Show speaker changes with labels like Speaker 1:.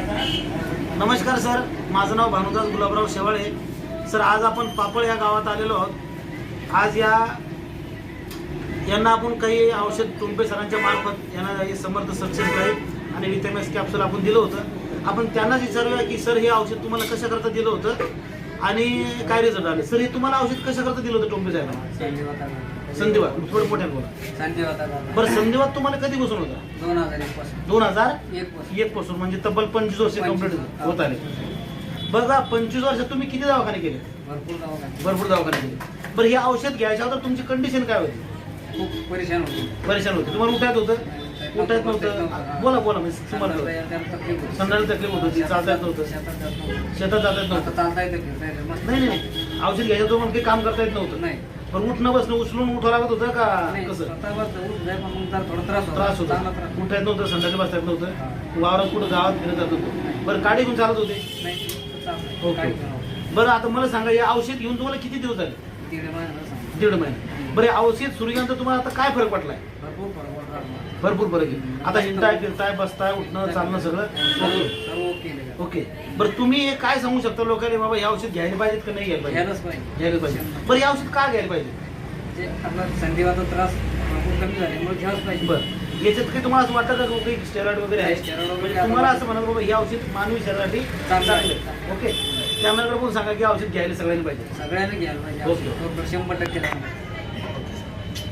Speaker 1: नमस्कार सर माझं नाव भानुदास गुलाबराव शेवाळे. सर आज आपण पापळ या गावात आलेलो आहोत. आज या यांना आपण काही औषध तुंबे सरांच्या मार्फत यांना हे समर्थ सक्सेस ड्राईव्ह आणि विटॅमिन्स कॅप्सूल आपण दिलं होतं. आपण त्यांनाच विचारूया की सर हे औषध तुम्हाला कशाकरता दिलं होतं? आणि काय रिझल्ट आले? सर हे तुम्हाला औषध कशा करता दिलं होतं टोंपे साहेबांना संधिवात. थोडं मोठ्यानं बोला. बरं संधिवात तुम्हाला कधी बसून होता?
Speaker 2: दोन हजार एक पासून.
Speaker 1: दोन हजार
Speaker 2: एक पासून.
Speaker 1: एक पासून म्हणजे तब्बल पंचवीस वर्ष कंप्लीट
Speaker 2: पंचवीस.
Speaker 1: होत आले. बघा पंचवीस वर्षात तुम्ही किती दवाखाने केले?
Speaker 2: भरपूर दवाखाने.
Speaker 1: भरपूर दवाखाने केले. बरं हे औषध घ्यायच्या अगोदर तुमची कंडिशन काय होती?
Speaker 2: खूप परेशान होतो.
Speaker 1: परेशान होती. तुम्हाला उठायत होतं? उठायत नव्हतं? बोला बोला म्हणजे तुम्हाला. संडाला तकलीफ होत होती चालता येत नव्हतं. शेतात जाता येत नव्हतं.
Speaker 2: चालता येतं
Speaker 1: नाही नाही औषध घ्यायचं तुम्हाला काही काम करता येत नव्हतं.
Speaker 2: नाही.
Speaker 1: पण उठणं बसणं उचलून उठावं लागत होतं का कसं?
Speaker 2: मग त्रास होता.
Speaker 1: उठता येत नव्हतं? संडाला बसता येत नव्हतं. वावरात कुठं गावात फिरत जात होतं. बरं गाडी घेऊन चालत होते. ओके. बरं आता मला सांगा हे औषध घेऊन तुम्हाला किती दिवस झाले?
Speaker 2: दीड
Speaker 1: महिने बरं औषध सुरू केल्यानंतर तुम्हाला आता काय फरक पडलाय?
Speaker 2: भरपूर फरक.
Speaker 1: भरपूर फरक आहे आता हिंडताय फिरताय बसताय उठणं चालणं सगळं. Okay
Speaker 2: okay.
Speaker 1: ओके. बरं तुम्ही हे काय सांगू शकता लोकांनी बाबा हे औषध घ्यायला पाहिजेत का नाही घ्यायला पाहिजे
Speaker 2: घ्यायलाच पाहिजे.
Speaker 1: घ्यायला पाहिजे बरं हे औषध का घ्यायला पाहिजे
Speaker 2: जे आपला संधिवाचा त्रास भरपूर कमी झाल्यामुळे घ्यायलाच पाहिजे.
Speaker 1: बरं. याच्यात काही तुम्हाला असं वाटतं का काही स्टेरॉइड वगैरे आहे
Speaker 2: Steroid वगैरे
Speaker 1: म्हणजे तुम्हाला असं म्हणा बाबा हे औषध मानवी शरीरासाठी
Speaker 2: चांगलं आहे.
Speaker 1: चांगलं. ओके. कॅमेराकडे पण सांगा की औषध घ्यायला सगळ्यांनी पाहिजे.
Speaker 2: सगळ्यांना घ्यायला
Speaker 1: ओके.
Speaker 2: पाहिजे शंभर टक्के. लागणार.